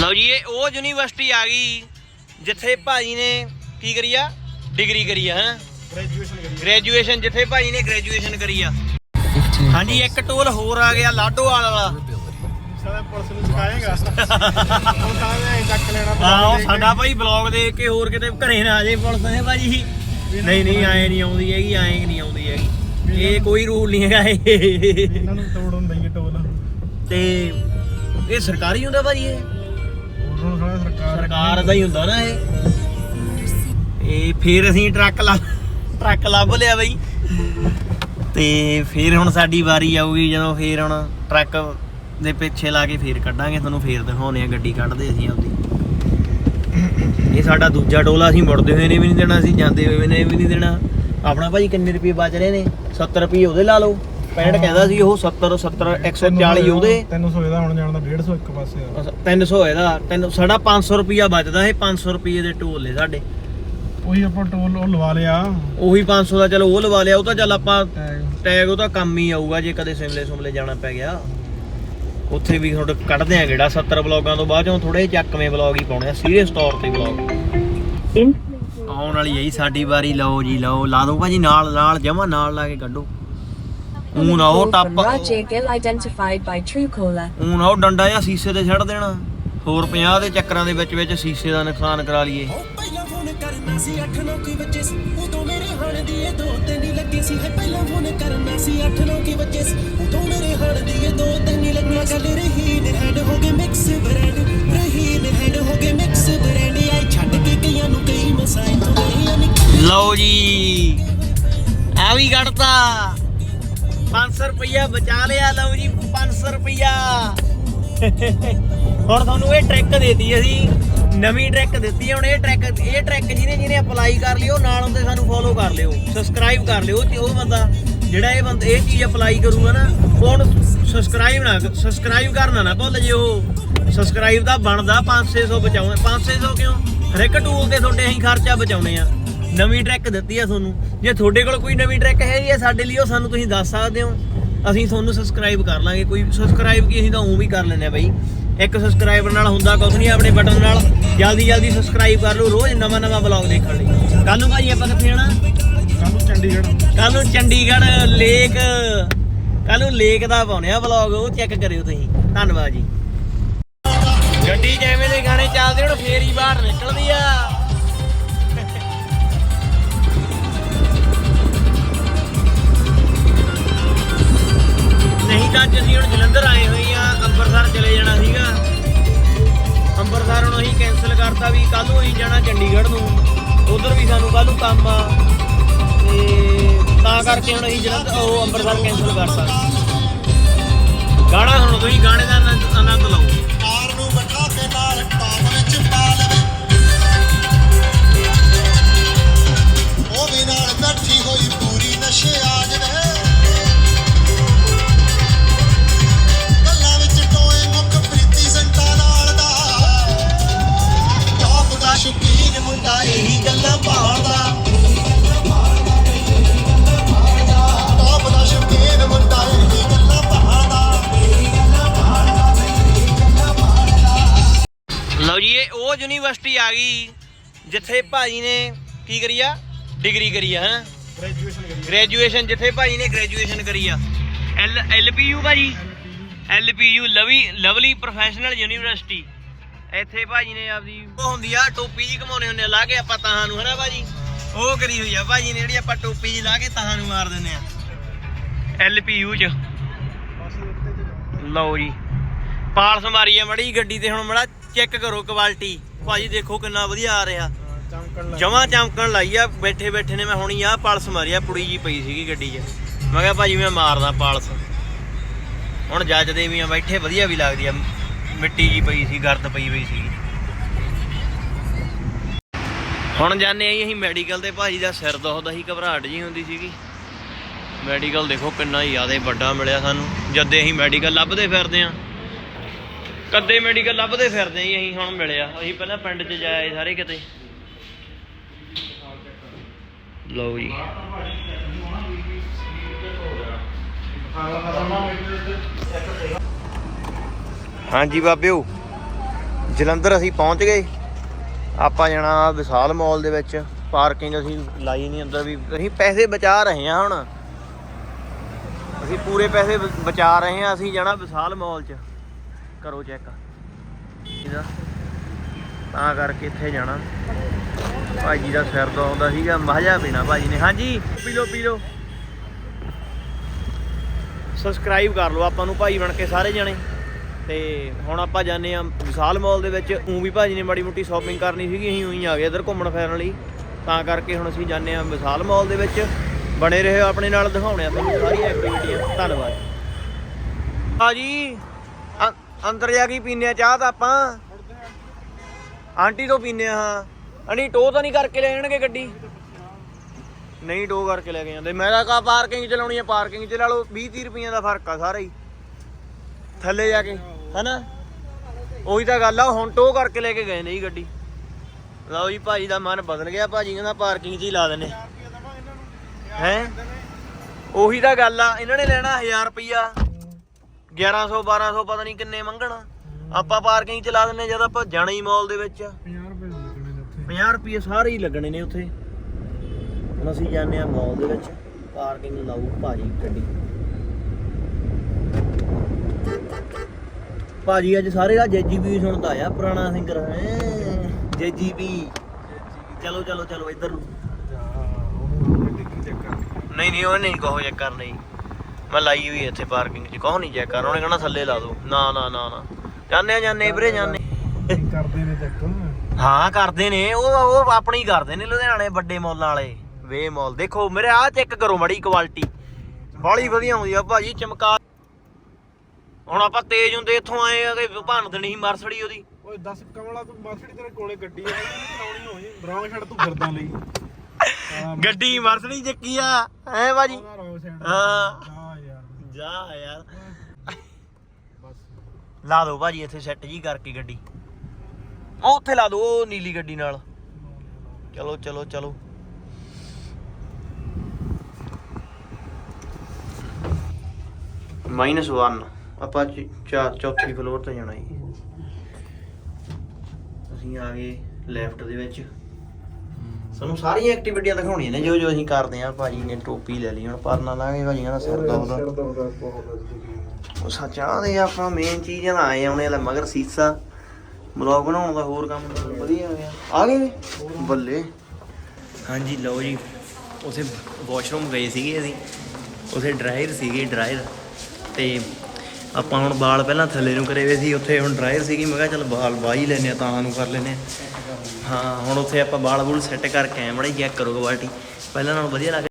ਲਓ ਜੀ ਇਹ ਉਹ ਯੂਨੀਵਰਸਿਟੀ ਆ ਗਈ ਜਿੱਥੇ ਭਾਜੀ ਨੇ ਕੀ ਕਰੀ ਆ? ਡਿਗਰੀ ਕਰੀ ਆ ਹਾਂ? ਗ੍ਰੈਜੂਏਸ਼ਨ ਕਰੀ ਗ੍ਰੈਜੂਏਸ਼ਨ ਜਿੱਥੇ ਭਾਜੀ ਨੇ ਗ੍ਰੈਜੂਏਸ਼ਨ ਕਰੀ ਆ। ਹਾਂਜੀ ਇੱਕ ਟੋਲ ਹੋਰ ਆ ਗਿਆ ਲਾਡੋਵਾਲ ਵਾਲਾ ਸਾਡਾ ਪੁਲਿਸ ਨੂੰ ਚੁਕਾਏਗਾ ਉਹ ਤਾਂ ਐਂ ਚੱਕ ਲੈਣਾ ਹਾਂ ਉਹ ਸਾਡਾ ਭਾਈ ਬਲੌਗ ਦੇਖ ਕੇ ਹੋਰ ਕਿਤੇ ਘਰੇ ਨਾ ਆ ਜੇ ਪੁਲਿਸ ਨੇ ਭਾਜੀ। ਨਹੀਂ ਨਹੀਂ ਆਏ ਨਹੀਂ ਆਉਂਦੀ ਹੈਗੀ ਆਏ ਨਹੀਂ ਆਉਂਦੀ ਹੈਗੀ। ਇਹ ਕੋਈ ਰੂਲ ਨਹੀਂ ਹੈਗਾ ਇਹ। ਇਹਨਾਂ ਨੂੰ ਤੋੜਨ ਦਈਏ ਟੋਲ। ਤੇ ਇਹ ਸਰਕਾਰੀ ਹੁੰਦਾ ਭਾਜੀ ਇਹ? ਸਰਕਾਰ ਦਾ ਹੀ ਹੁੰਦਾ ਨਾ ਇਹ। ਇਹ ਫਿਰ ਅਸੀਂ ਟਰੱਕ ਲਾ ਟਰੱਕ ਲੱਭ ਲਿਆ ਬਈ। ਤੇ ਫਿਰ ਹੁਣ ਸਾਡੀ ਵਾਰੀ ਆਊਗੀ, ਜਦੋਂ ਫਿਰ ਹੁਣ ਟਰੱਕ ਦੇ ਪਿੱਛੇ ਲਾ ਕੇ ਫੇਰ ਕੱਢਾਂਗੇ, ਤੁਹਾਨੂੰ ਫੇਰ ਦਿਖਾਉਨੇ ਆ ਗੱਡੀ ਕੱਢਦੇ ਅਸੀਂ ਆਪਦੀ। ਇਹ ਸਾਡਾ ਦੂਜਾ ਟੋਲਾ ਅਸੀਂ ਮੁੜਦੇ ਹੋਏ ਨੇ ਵੀ ਨਹੀਂ ਦੇਣਾ, ਅਸੀਂ ਜਾਂਦੇ ਹੋਏ ਨੇ ਵੀ ਨਹੀਂ ਦੇਣਾ। ਆਪਣਾ ਭਾਜੀ ਕਿੰਨੇ ਰੁਪਏ ਬਚ ਰਹੇ ਨੇ? 70 ਰੁਪਏ ਉਹਦੇ ਲਾ ਲਓ। 65 ਕਹਿੰਦਾ ਸੀ ਉਹ 70 70 140 ਉਹਦੇ। 300 ਇਹਦਾ ਹੁਣ ਜਾਣ ਦਾ 150 ਇੱਕ ਪਾਸੇ ਆ। 300 ਇਹਦਾ ਤਿੰਨ ਸਾਡਾ 500 ਰੁਪਿਆ ਬਚਦਾ ਇਹ 500 ਰੁਪਏ ਦੇ ਟੋਲ ਨੇ ਸਾਡੇ। ਉਹੀ ਆਪਾਂ ਟੋਲ ਉਹ ਲਵਾ ਲਿਆ। ਉਹੀ 500 ਦਾ ਚਲੋ ਉਹ ਲਵਾ ਲਿਆ ਉਹ ਤਾਂ ਚੱਲ ਆਪਾਂ ਟੈਗ ਟੈਗ ਉਹ ਤਾਂ ਕੰਮ ਹੀ ਆਊਗਾ ਜੇ ਕਦੇ ਸਿਮਲੇ ਸੁਮਲੇ ਜਾਣਾ ਪੈ ਗਿਆ। ਉੱਥੇ ਵੀ ਤੁਹਾਡੇ ਕੱਢਦੇ ਆ ਕਿਹੜਾ 70 ਬਲੌਗਾਂ ਤੋਂ ਬਾਅਦ ਚੋਂ ਥੋੜੇ ਚੱਕਵੇਂ ਬਲੌਗ ਹੀ ਪਾਉਣੇ ਆ ਸੀਰੀਅਸ ਤੌਰ ਤੇ ਬਲੌਗ ਆਉਣ ਵਾਲੀ ਹੈ ਜੀ ਸਾਡੀ ਵਾਰੀ ਲਓ ਜੀ ਲਓ ਲਾ ਦਿਓ ਭਾਜੀ ਨਾਲ ਨਾਲ ਜਮਾ ਨਾਲ ਲਾ ਕੇ ਕੱਢੋ। ਊਂ ਨਾ ਉਹ ਟੱਪ Rajay Gill identified by Truecaller. ਊਂ ਨਾ ਉਹ ਡੰਡਾ ਜਾਂ ਸੀਸੇ ਤੇ ਛੱਡ ਦੇਣਾ। ਹੋਰ 50 ਦੇ ਚੱਕਰਾਂ ਦੇ ਵਿੱਚ ਵਿੱਚ ਸੀਸੇ ਦਾ ਨੁਕਸਾਨ ਕਰਾ ਲਈਏ। ਪਹਿਲਾਂ ਫੋਨ ਕਰਨਾ ਸੀ 8 9 ਕੀ ਵਜੇ ਸੀ। ਉਦੋਂ ਮੇਰੇ ਹਣ ਦੀ ਇਹ ਦੋ ਤਿੰਨ ਹੀ ਲੱਗੇ ਸੀ। ਹੈ ਪਹਿਲਾਂ ਫੋਨ ਕਰਨਾ ਸੀ 8 9 ਕੀ ਵਜੇ ਸੀ। ਉਦੋਂ ਮੇਰੇ ਹਣ ਦੀ ਇਹ ਦੋ ਤਿੰਨ ਹੀ ਲੱਗੀਆਂ ਗੱਲ ਰਹੀ ਨੇ ਹੈਡ ਹੋ ਗਏ ਮਿਕਸ ਬ੍ਰੈਂਡ ਰਹੀ ਨੇ ਹੈਡ ਹੋ ਗਏ ਮਿਕਸ ਬ੍ਰੈਂਡ ਆਈ ਛੱਡ ਕੇ ਕਈਆਂ ਨੂੰ ਕਈ ਮਸਾਈ ਤੋਂ ਗਈਆਂ ਨੀ ਲਓ ਜੀ ਆ ਵੀ ਕੱਢਤਾ। 500 ਰੁਪਇਆ ਬਚਾ ਲਿਆ, ਲਓ ਜੀ 500 ਰੁਪਇਆ ਹੁਣ ਤੁਹਾਨੂੰ ਇਹ ਟਰੈਕ ਦੇਤੀ ਅਸੀਂ, ਨਵੀਂ ਟਰੈਕ ਦਿੱਤੀ ਹੁਣ ਇਹ ਟਰੈਕ ਇਹ ਟਰੈਕ ਜਿਹਨੇ ਜਿਹਨੇ ਅਪਲਾਈ ਕਰ ਲਿਓ, ਨਾਲ ਹੁੰਦੇ ਸਾਨੂੰ ਫੋਲੋ ਕਰ ਲਿਓ ਸਬਸਕ੍ਰਾਈਬ ਕਰ ਲਿਓ, ਤੇ ਉਹ ਬੰਦਾ ਜਿਹੜਾ ਇਹ ਬੰਦਾ, ਇਹ ਚੀਜ਼ ਅਪਲਾਈ ਕਰੂਗਾ ਨਾ ਉਹ ਹੁਣ ਸਬਸਕ੍ਰਾਈਬ ਨਾ ਸਬਸਕ੍ਰਾਈਬ ਕਰਨਾ ਨਾ ਭੁੱਲ ਜਿਓ। ਸਬਸਕ੍ਰਾਈਬ ਦਾ ਬਣਦਾ 500 ਬਚਾਉਣਾ 500 ਕਿਉਂ? ਹਰ ਇੱਕ ਟੂਲ ਤੇ ਤੁਹਾਡੇ ਅਸੀਂ ਖਰਚਾ ਬਚਾਉਣੇ ਆ। ਨਵੀਂ ਟਰੈਕ ਦਿੱਤੀ ਆ ਤੁਹਾਨੂੰ। ਜੇ ਤੁਹਾਡੇ ਕੋਲ ਕੋਈ ਨਵੀਂ ਟਰੈਕ ਹੈਗੀ ਆ ਸਾਡੇ ਲਈ ਉਹ ਸਾਨੂੰ ਤੁਸੀਂ ਦੱਸ ਸਕਦੇ ਹੋ। ਅਸੀਂ ਤੁਹਾਨੂੰ ਸਬਸਕ੍ਰਾਈਬ ਕਰ ਲਾਂਗੇ। ਕੋਈ ਸਬਸਕ੍ਰਾਈਬ ਕੀ ਅਸੀਂ ਤਾਂ ਉਹ ਵੀ ਕਰ ਲੈਂਦੇ ਆ ਬਾਈ। ਇੱਕ ਸਬਸਕ੍ਰਾਈਬਰ ਨਾਲ ਹੁੰਦਾ ਕੁਝ ਨਹੀਂ ਆਪਣੇ ਬਟਨ ਨਾਲ। ਜਲਦੀ ਜਲਦੀ ਸਬਸਕ੍ਰਾਈਬ ਕਰ ਲਓ। ਰੋਜ਼ ਨਵਾਂ ਨਵਾਂ ਬਲੌਗ ਦੇਖਣ ਲਈ। ਕੱਲ ਨੂੰ ਭਾਈ ਆਪਾਂ ਕਿੱਥੇ ਜਾਣਾ ਕੱਲ ਨੂੰ ਚੰਡੀਗੜ੍ਹ। ਕੱਲ ਨੂੰ ਚੰਡੀਗੜ੍ਹ ਲੇਕ ਕੱਲ ਨੂੰ ਲੇਕ ਦਾ ਪਾਉਣੇ ਆ ਬਲੌਗ ਉਹ ਚੈੱਕ ਕਰਿਓ ਤੁਸੀਂ। ਧੰਨਵਾਦ ਜੀ। ਗੱਡੀ ਐਵੇਂ ਦੇ ਗਾਣੇ ਚੱਲਦੇ ਹੁਣ ਫੇਰ ਹੀ ਬਾਹਰ ਨਿਕਲਦੀ ਆ। ਕੱਲ ਨੂੰ ਅਸੀਂ ਜਾਣਾ ਚੰਡੀਗੜ੍ਹ ਨੂੰ, ਉਧਰ ਵੀ ਸਾਨੂੰ ਕੱਲ ਨੂੰ ਕੰਮ ਆ। ਤੇ ਤਾਂ ਕਰਕੇ ਹੁਣ ਅਸੀਂ ਜਲੰਧਰ ਉਹ ਅੰਮ੍ਰਿਤਸਰ ਕੈਨਸਲ ਕਰਤਾ ਗਾਣਾ ਸੁਣੋ ਤੁਸੀਂ, ਗਾਣੇ ਦਾ ਆਨੰਦ ਲਓ। ਆ ਗਈ। ਜਿੱਥੇ ਭਾਜੀ ਨੇ ਕੀ ਕਰੀ ਆ? ਡਿਗਰੀ ਕਰੀ ਆ ਹਾਂ? ਗ੍ਰੈਜੂਏਸ਼ਨ ਕਰੀ ਗ੍ਰੈਜੂਏਸ਼ਨ ਜਿੱਥੇ ਭਾਜੀ ਨੇ ਗ੍ਰੈਜੂਏਸ਼ਨ ਕਰੀ ਆ। ਐਲ ਐਲਪੀਯੂ ਭਾਜੀ? LPU Lovely Lovely Professional University ਇੱਥੇ ਭਾਜੀ ਨੇ ਆਪਦੀ ਉਹ ਹੁੰਦੀ ਆ ਟੋਪੀ ਜੀ ਘਮਾਉਣੇ ਹੁੰਦੇ ਆ ਲਾ ਕੇ ਆਪਾਂ ਤਾਹਾਂ ਨੂੰ ਹਨਾ ਭਾਜੀ? ਉਹ ਕਰੀ ਹੋਈ ਆ ਭਾਜੀ ਨੇ ਜਿਹੜੀ ਆਪਾਂ ਟੋਪੀ ਜੀ ਲਾ ਕੇ ਤਾਹਾਂ ਨੂੰ ਮਾਰ ਦਿੰਦੇ ਆ। ਐਲਪੀਯੂ ਚ। ਲਓ ਜੀ। ਪਾਲਸ ਮਾਰੀ ਆ ਮੜੀ ਗੱਡੀ ਤੇ ਹੁਣ ਮੜਾ ਚੈੱਕ ਕਰੋ ਕੁਆਲਿਟੀ ਭਾਜੀ ਦੇਖੋ ਕਿੰਨਾ ਵਧੀਆ ਆ ਰਿਹਾ। ਚਮਕਣ ਲੱਗ ਜਮਾ ਚਮਕਣ ਲਾਈ ਆ ਬੈਠੇ ਬੈਠੇ ਨੇ ਮੈਂ ਹੁਣੀ ਆ ਪਲਸ ਮਾਰੀ ਆ ਪੁੜੀ ਜੀ ਪਈ ਸੀਗੀ ਗੱਡੀ 'ਚ। ਮੈਂ ਕਿਹਾ ਭਾਜੀ ਮੈਂ ਮਾਰਦਾ ਪਲਸ। ਹੁਣ ਜੱਜਦੇ ਵੀ ਆ ਬੈਠੇ ਵਧੀਆ ਵੀ ਲੱਗਦੀ ਆ ਮਿੱਟੀ ਜੀ ਪਈ ਸੀ ਗਰਦ ਪਈ ਹੋਈ ਸੀ। ਹੁਣ ਜਾਣੇ ਆਈ ਅਸੀਂ ਮੈਡੀਕਲ ਤੇ ਭਾਜੀ ਦਾ ਸਿਰ ਦੁਖਦਾ ਸੀ ਘਬਰਾਹਟ ਜੀ ਹੁੰਦੀ ਸੀਗੀ। ਮੈਡੀਕਲ ਦੇਖੋ ਕਿੰਨਾ ਜ਼ਿਆਦਾ ਵੱਡਾ ਮਿਲਿਆ ਸਾਨੂੰ। ਜਦ ਅਸੀਂ ਮੈਡੀਕਲ ਲੱਭਦੇ ਫਿਰਦੇ ਆ ਕਦੇ ਮੈਡੀਕਲ ਲੱਭਦੇ ਫਿਰਦੇ ਆਂ ਅਸੀਂ ਹੁਣ ਮਿਲਿਆ। ਅਸੀਂ ਪਹਿਲਾਂ ਪਿੰਡ 'ਚ ਜਾਏ ਸਾਰੇ ਕਿਤੇ। ਲਓ ਜੀ। ਹਾਂਜੀ ਬਾਬਿਓ, ਜਲੰਧਰ ਅਸੀਂ ਪਹੁੰਚ ਗਏ। ਆਪਾਂ ਜਾਣਾ ਵਿਸ਼ਾਲ ਮਾਲ ਦੇ ਵਿੱਚ। ਪਾਰਕਿੰਗ ਅਸੀਂ ਲਾਈ ਨਹੀਂ ਅੰਦਰ ਵੀ। ਅਸੀਂ ਪੈਸੇ ਬਚਾ ਰਹੇ ਹਾਂ ਹੁਣ। ਅਸੀਂ ਪੂਰੇ ਪੈਸੇ ਬਚਾ ਰਹੇ ਹਾਂ, ਅਸੀਂ ਜਾਣਾ ਵਿਸ਼ਾਲ ਮਾਲ 'ਚ। ਕਰੋ ਚੈੱਕ ਇਹਦਾ ਤਾਂ ਕਰਕੇ ਇੱਥੇ ਜਾਣਾ। ਭਾਜੀ ਦਾ ਸਿਰ ਦੁਖਦਾ ਸੀਗਾ ਮਜ਼ਾ ਪੀਣਾ ਭਾਜੀ ਨੇ। ਹਾਂਜੀ, ਪੀ ਲਓ ਪੀ ਲਓ। ਸਬਸਕ੍ਰਾਈਬ ਕਰ ਲਓ ਆਪਾਂ ਨੂੰ ਭਾਈ ਬਣ ਕੇ ਸਾਰੇ ਜਣੇ। ਤੇ ਹੁਣ ਆਪਾਂ ਜਾਂਦੇ ਆ ਵਿਸ਼ਾਲ ਮਾਲ ਦੇ ਵਿੱਚ। ਉਂ ਵੀ ਭਾਜੀ ਨੇ ਮਾੜੀ ਮੋਟੀ ਸ਼ਾਪਿੰਗ ਕਰਨੀ ਸੀਗੀ, ਅਸੀਂ ਉਹੀ ਆ ਗਏ ਇੱਧਰ ਘੁੰਮਣ ਫਿਰਨ ਲਈ। ਤਾਂ ਕਰਕੇ ਹੁਣ ਅਸੀਂ ਜਾਂਦੇ ਆ ਵਿਸ਼ਾਲ ਮਾਲ ਦੇ ਵਿੱਚ। ਬਣੇ ਰਹੋ ਆਪਣੇ ਨਾਲ, ਦਿਖਾਉਣੇ ਆ ਤੁਹਾਨੂੰ ਸਾਰੀ ਐਕਟੀਵਿਟੀਆਂ ਧੰਨਵਾਦ। ਭਾਜੀ ਅੰਦਰ ਜਾ ਕੇ ਪੀਨੇ ਆ ਚਾਹ ਤਾਂ ਆਪਾਂ। ਆਂਟੀ ਤੋਂ ਪੀਨੇ ਆ, ਹਾਂ। ਅਣੀ ਟੋ ਤਾਂ ਨਹੀਂ ਕਰਕੇ ਲੈ ਜਾਣਗੇ ਗੱਡੀ? ਨਹੀਂ ਟੋ ਕਰਕੇ ਲੈ ਕੇ ਜਾਂਦੇ। ਮੈਂ ਤਾਂ ਕਾ ਪਾਰਕਿੰਗ ਚਲਾਉਣੀ ਆ ਪਾਰਕਿੰਗ ਚ ਲਾ ਲਓ। 20 30 ਰੁਪਈਆਂ ਦਾ ਫ਼ਰਕ ਆ ਸਾਰਾ ਹੀ। ਥੱਲੇ ਜਾ ਕੇ, ਹੈਨਾ? ਉਹੀ ਤਾਂ ਗੱਲ ਆ, ਹੁਣ ਟੋ ਕਰਕੇ ਲੈ ਕੇ ਗਏ ਨੇ ਜੀ ਗੱਡੀ। ਲਓ ਜੀ, ਭਾਜੀ ਦਾ ਮਨ ਬਦਲ ਗਿਆ। ਭਾਜੀ ਕਹਿੰਦਾ ਪਾਰਕਿੰਗ 'ਚ ਹੀ ਲਾ ਦਿੰਨੇ ਹੈ? ਉਹੀ ਤਾਂ ਗੱਲ ਆ, ਇਹਨਾਂ ਨੇ ਲੈਣਾ 1000 ਰੁਪਈਆ। 1100 1200 ਪਤਾ ਨਹੀਂ ਕਿੰਨੇ ਮੰਗਣਾ। ਆਪਾਂ ਪਾਰਕਿੰਗ 'ਚ ਲਾ ਦਿੰਨੇ ਜਦ ਆਪਾਂ ਜਾਣਾ ਹੀ ਮਾਲ ਦੇ ਵਿੱਚ। 50 ਰੁਪਏ ਲੱਗਣੇ ਨੇ ਉੱਥੇ। 50 ਰੁਪਏ ਸਾਰੇ ਹੀ ਲੱਗਣੇ ਨੇ ਉੱਥੇ। ਹੁਣ ਅਸੀਂ ਜਾਂਦੇ ਆ ਮਾਲ ਦੇ ਵਿੱਚ। ਪਾਰਕਿੰਗ ਲਾਊ ਭਾਜੀ ਗੱਡੀ। ਭਾਜੀ ਅੱਜ ਸਾਰੇ ਦਾ ਜੇਜੀਬੀ ਸੁਣਦਾ ਆ ਪੁਰਾਣਾ ਸਿੰਗਰ ਹੈ ਜੇਜੀਬੀ। ਚਲੋ ਚਲੋ ਚਲੋ ਇੱਧਰ ਨੂੰ। ਨਹੀਂ ਨਹੀਂ ਉਹ ਨਹੀਂ ਕਹੋ ਚੈੱਕ ਕਰ ਨਹੀਂ। ਮੈਂ ਲਾਈ ਹੋਈ ਇੱਥੇ ਪਾਰਕਿੰਗ 'ਚ ਕਹੋ ਨਹੀਂ ਚੈੱਕ ਕਰ ਉਹਨੇ ਕਹਣਾ ਥੱਲੇ ਲਾ ਦੋ। ਨਾ ਨਾ ਨਾ ਨਾ। ਜਾਣੇ ਆ ਜਾਣੇ ਵੀਰੇ ਜਾਣੇ ਕਰਦੇ ਨੇ ਚੈੱਕ? ਹਾਂ ਕਰਦੇ ਨੇ। ਉਹ ਉਹ ਆਪਣੇ ਹੀ ਕਰਦੇ ਨੇ ਲੁਧਿਆਣੇ ਵੱਡੇ ਮੌਲਾਂ ਵਾਲੇ। ਵੇ ਮੌਲ ਦੇਖੋ ਮੇਰੇ ਆ ਚੈੱਕ ਕਰੋ ਮੜੀ ਕੁਆਲਿਟੀ ਬਾਲੀ ਵਧੀਆ ਆਉਂਦੀ ਆ ਭਾਜੀ ਚਮਕਾ। ਹੁਣ ਆਪਾਂ ਤੇਜ਼ ਹੁੰਦੇ ਇੱਥੋਂ ਆਏ ਆ ਕਿ ਭੰਨ ਦੇਣੀ ਸੀ ਮਰਸੜੀ ਉਹਦੀ। ਓਏ ਦੱਸ ਕਮਲਾ ਤੂੰ ਮਰਸਡੀ ਤੇਰੇ ਕੋਲੇ ਗੱਡੀ ਆ ਚਲਾਉਣੀ ਹੋਈ ਰੌਂਗ ਛੱਡ ਤੂੰ ਫਿਰਦਾਂ ਲਈ। ਗੱਡੀ ਮਰਸੜੀ ਚੱਕੀ ਆ। ਐ ਭਾਜੀ? ਹਾਂ। ਜਾ ਯਾਰ ਬਸ। ਲਾ ਦੋ ਭਾਜੀ ਇੱਥੇ ਸੈੱਟ ਜੀ ਕਰਕੇ ਗੱਡੀ। ਉਹ ਉੱਥੇ ਲਾ ਦੋ ਉਹ ਨੀਲੀ ਗੱਡੀ ਨਾਲ। ਚਲੋ ਚਲੋ ਚਲੋ। ਮਾਈਨਸ 1 ਆਪਾਂ ਚ- ਚਾ- ਚੌਥੀ ਫਲੋਰ ਤੇ ਜਾਣਾ ਜੀ। ਅਸੀਂ ਆ ਗਏ ਲੈਫਟ ਦੇ ਵਿੱਚ। ਸਾਨੂੰ ਸਾਰੀਆਂ ਐਕਟੀਵਿਟੀਆਂ ਦਿਖਾਉਣੀਆਂ ਨੇ ਜੋ ਜੋ ਅਸੀਂ ਕਰਦੇ ਆ ਭਾਜੀ ਨੇ ਟੋਪੀ ਲੈ ਲਈ ਹੁਣ ਪਰਨਾ ਲਾਂਗੇ ਭਾਜੀ ਕਹਿੰਦਾ ਸਿਰ ਦੁਖਦਾ ਉਹ ਸੱਚਾਂ ਦੇ ਆਪਾਂ ਮੇਨ ਚੀਜ਼ਾਂ ਦਾ ਆਏ ਆਉਣੇ ਵਾਲਾ ਮਗਰ ਸੀਸਾ। ਬਲੌਗ ਬਣਾਉਣ ਦਾ ਹੋਰ ਕੰਮ ਵਧੀਆ ਹੋ ਗਿਆ। ਆ ਗਏ? ਬੱਲੇ। ਹਾਂਜੀ ਲਓ ਜੀ। ਉਥੇ ਵਾਸ਼ਰੂਮ ਗਏ ਸੀਗੇ ਅਸੀਂ। ਉਥੇ ਡਰਾਇਰ ਸੀਗੇ ਡਰਾਇਰ ਤੇ ਆਪਾਂ ਹੁਣ ਵਾਲ ਪਹਿਲਾਂ ਥੱਲੇ ਨੂੰ ਕਰੇ ਵੇ ਸੀ, ਉੱਥੇ ਹੁਣ ਡਰਾਇਰ ਸੀਗੀ। ਮੈਂ ਕਿਹਾ ਚੱਲ ਵਾਲ ਵਾਹ ਹੀ ਲੈਨੇ ਆ ਤਾਂ ਨੂੰ ਕਰ ਲੈਨੇ ਆ ਹਾਂ, ਹੁਣ ਉੱਥੇ ਆਪਾਂ ਵਾਲ ਵੂਲ ਸੈੱਟ ਕਰਕੇ ਆਏ ਮੜਾ ਚੈੱਕ ਕਰੋ ਕੁਆਲਿਟੀ ਪਹਿਲਾਂ ਨਾਲੋਂ ਵਧੀਆ ਲੱਗ